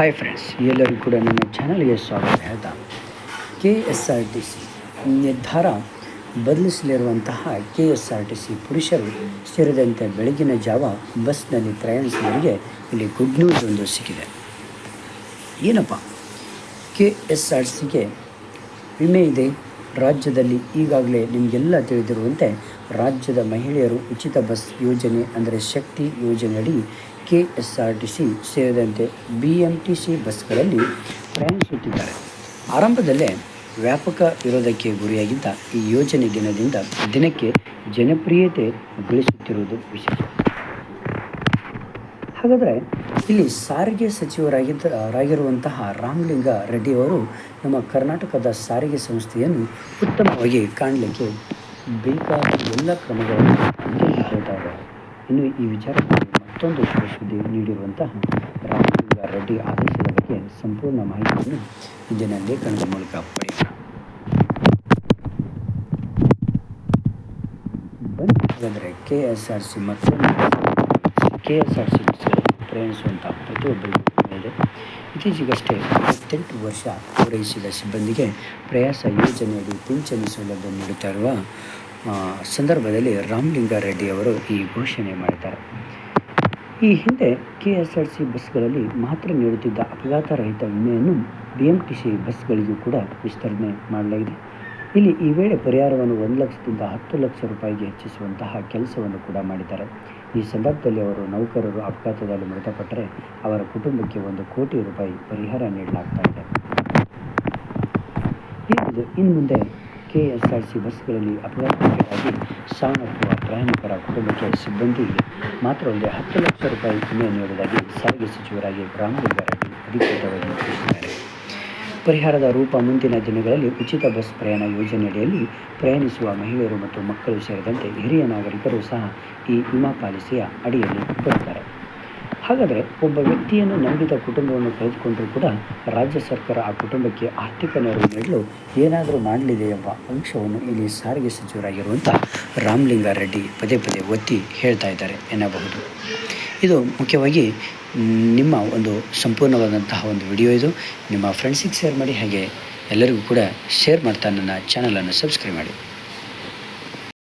Hi friends ಎಲ್ಲರಿಗೂ ಕೂಡ ನನ್ನ ಚಾನಲ್ಗೆ ಸ್ವಾಗತ ಹೇಳ್ತಾ K S R T C ನಿರ್ಧಾರ ಬದಲಿಸಲಿರುವಂತಹ K S R T C ಪುರುಷರು ಸೇರಿದಂತೆ ಬೆಳಗಿನ ಜಾವ ಬಸ್ನಲ್ಲಿ ಪ್ರಯಾಣಿಸಿದವರಿಗೆ ಇಲ್ಲಿ ಗುಡ್ ನ್ಯೂಸ್ ಒಂದು ಸಿಕ್ಕಿದೆ. ಏನಪ್ಪ? ಕೆ ಎಸ್ ಆರ್ ಟಿ ಸಿಗೆ ವಿಮೆ ಇದೆ. ರಾಜ್ಯದಲ್ಲಿ ಈಗಾಗಲೇ ನಿಮಗೆಲ್ಲ ತಿಳಿದಿರುವಂತೆ ರಾಜ್ಯದ ಮಹಿಳೆಯರು ಉಚಿತ ಬಸ್ ಯೋಜನೆ ಅಂದರೆ ಶಕ್ತಿ ಯೋಜನೆಯಡಿ ಕೆ ಆರ್ ಟಿ ಸೇರಿದಂತೆ ಬಿ ಎಂ ಟಿ ಸಿ ಬಸ್ಗಳಲ್ಲಿ ಪ್ರಯಾಣಿಸುತ್ತಿದ್ದಾರೆ. ಆರಂಭದಲ್ಲೇ ವ್ಯಾಪಕ ವಿರೋಧಕ್ಕೆ ಗುರಿಯಾಗಿದ್ದ ಈ ಯೋಜನೆ ದಿನದಿಂದ ದಿನಕ್ಕೆ ಜನಪ್ರಿಯತೆ ಗಳಿಸುತ್ತಿರುವುದು ವಿಶೇಷ. ಹಾಗಾದರೆ ಇಲ್ಲಿ ಸಾರಿಗೆ ಸಚಿವರಾಗಿದ್ದ, ರಾಗಿರುವಂತಹ ರಾಮಲಿಂಗ ರೆಡ್ಡಿ ಅವರು ನಮ್ಮ ಕರ್ನಾಟಕದ ಸಾರಿಗೆ ಸಂಸ್ಥೆಯನ್ನು ಉತ್ತಮವಾಗಿ ಕಾಣಲಿಕ್ಕೆ ಬೇಕಾದ ಎಲ್ಲ ಕ್ರಮಗಳನ್ನು ಇನ್ನು ಈ ವಿಚಾರದಲ್ಲಿ ಮತ್ತೊಂದು ಸುದ್ದಿ ನೀಡಿರುವಂತಹ ರಾಮಲಿಂಗ ರೆಡ್ಡಿ ಆದೇಶದ ಬಗ್ಗೆ ಸಂಪೂರ್ಣ ಮಾಹಿತಿಯನ್ನು ಇಂದಿನ ಲೇಖನದ ಮೂಲಕ ಪಡೆಯೋಣ. ಹಾಗಾದರೆ ಕೆ ಎಸ್ ಆರ್ ಸಿ ಮತ್ತು ಕೆ ಎಸ್ ಆರ್ ಸಿ ಪ್ರಯಾಣಿಸುವಂಥ ಪ್ರತಿಯೊಬ್ಬರಿಗೂ ಇತ್ತೀಚೆಗಷ್ಟೇ ಇಪ್ಪತ್ತೆಂಟು ವರ್ಷ ಪೂರೈಸಿದ ಸಿಬ್ಬಂದಿಗೆ ಪ್ರಯಾಸ ಯೋಜನೆಯಲ್ಲಿ ಪಿಂಚಣಿ ಸೌಲಭ್ಯ ನೀಡುತ್ತಿರುವ ಸಂದರ್ಭದಲ್ಲಿ ರಾಮಲಿಂಗ ರೆಡ್ಡಿ ಅವರು ಈ ಘೋಷಣೆ ಮಾಡಿದ್ದಾರೆ. ಈ ಹಿಂದೆ ಕೆ ಎಸ್ ಆರ್ ಸಿ ಬಸ್ಗಳಲ್ಲಿ ಮಾತ್ರ ನೀಡುತ್ತಿದ್ದ ಅಪಘಾತ ರಹಿತ ವಿಮೆಯನ್ನು ಬಿ ಎಂ ಟಿ ಸಿ ಬಸ್ಗಳಿಗೂ ಕೂಡ ವಿಸ್ತರಣೆ ಮಾಡಲಾಗಿದೆ. ಇಲ್ಲಿ ಈ ವೇಳೆ ಪರಿಹಾರವನ್ನು ಒಂದು ಲಕ್ಷದಿಂದ ಹತ್ತು ಲಕ್ಷ ರೂಪಾಯಿಗೆ ಹೆಚ್ಚಿಸುವಂತಹ ಕೆಲಸವನ್ನು ಕೂಡ ಮಾಡಿದ್ದಾರೆ. ಈ ಸಂದರ್ಭದಲ್ಲಿ ಅವರು ನೌಕರರು ಅಪಘಾತದಲ್ಲಿ ಮೃತಪಟ್ಟರೆ ಅವರ ಕುಟುಂಬಕ್ಕೆ ಒಂದು ಕೋಟಿ ರೂಪಾಯಿ ಪರಿಹಾರ ನೀಡಲಾಗ್ತಾ ಇದೆ. ಇನ್ನು ಮುಂದೆ ಕೆ ಎಸ್ ಆರ್ ಸಿ ಬಸ್ಗಳಲ್ಲಿ ಅಪಘಾತಕ್ಕೆ ಸಾವನ್ನಪ್ಪುವ ಪ್ರಯಾಣಿಕರ ಕುಟುಂಬಕ್ಕೆ ಸಿಬ್ಬಂದಿಗೆ ಮಾತ್ರವಲ್ಲದೆ ಹತ್ತು ಲಕ್ಷ ರೂಪಾಯಿ ವಿಮೆ ನೀಡುವುದಾಗಿ ಸಾರಿಗೆ ಸಚಿವರಾಗಿ ರಾಮಲಿಂಗಾರೆಡ್ಡಿ ಅಧಿಕೃತವಾಗಿ ತಿಳಿಸಿದ್ದಾರೆ ಪರಿಹಾರದ ರೂಪ ಮುಂದಿನ ದಿನಗಳಲ್ಲಿ ಉಚಿತ ಬಸ್ ಪ್ರಯಾಣ ಯೋಜನೆಯಡಿಯಲ್ಲಿ ಪ್ರಯಾಣಿಸುವ ಮಹಿಳೆಯರು ಮತ್ತು ಮಕ್ಕಳು ಸೇರಿದಂತೆ ಹಿರಿಯ ನಾಗರಿಕರು ಸಹ ಈ ವಿಮಾ ಪಾಲಿಸಿಯ ಅಡಿಯಲ್ಲಿ ಬರುತ್ತಾರೆ ಹಾಗಾದರೆ ಒಬ್ಬ ವ್ಯಕ್ತಿಯನ್ನು ನಂಬಿದ ಕುಟುಂಬವನ್ನು ಕಳೆದುಕೊಂಡರೂ ಕೂಡ ರಾಜ್ಯ ಸರ್ಕಾರ ಆ ಕುಟುಂಬಕ್ಕೆ ಆರ್ಥಿಕ ನೆರವು ನೀಡಲು ಏನಾದರೂ ಮಾಡಲಿದೆ ಎಂಬ ಅಂಶವನ್ನು ಇಲ್ಲಿ ಸಾರಿಗೆ ಸಚಿವರಾಗಿರುವಂಥ ರಾಮಲಿಂಗಾರೆಡ್ಡಿ ಪದೇ ಪದೇ ಒತ್ತಿ ಹೇಳ್ತಾ ಇದ್ದಾರೆ ಎನ್ನಬಹುದು. ಇದು ಮುಖ್ಯವಾಗಿ ನಿಮ್ಮ ಒಂದು ಸಂಪೂರ್ಣವಾದಂತಹ ಒಂದು ವಿಡಿಯೋ ಇದು. ನಿಮ್ಮ ಫ್ರೆಂಡ್ಸಿಗೆ ಶೇರ್ ಮಾಡಿ, ಹಾಗೆ ಎಲ್ಲರಿಗೂ ಕೂಡ ಶೇರ್ ಮಾಡ್ತಾ ನನ್ನ ಚಾನಲನ್ನು ಸಬ್ಸ್ಕ್ರೈಬ್ ಮಾಡಿ.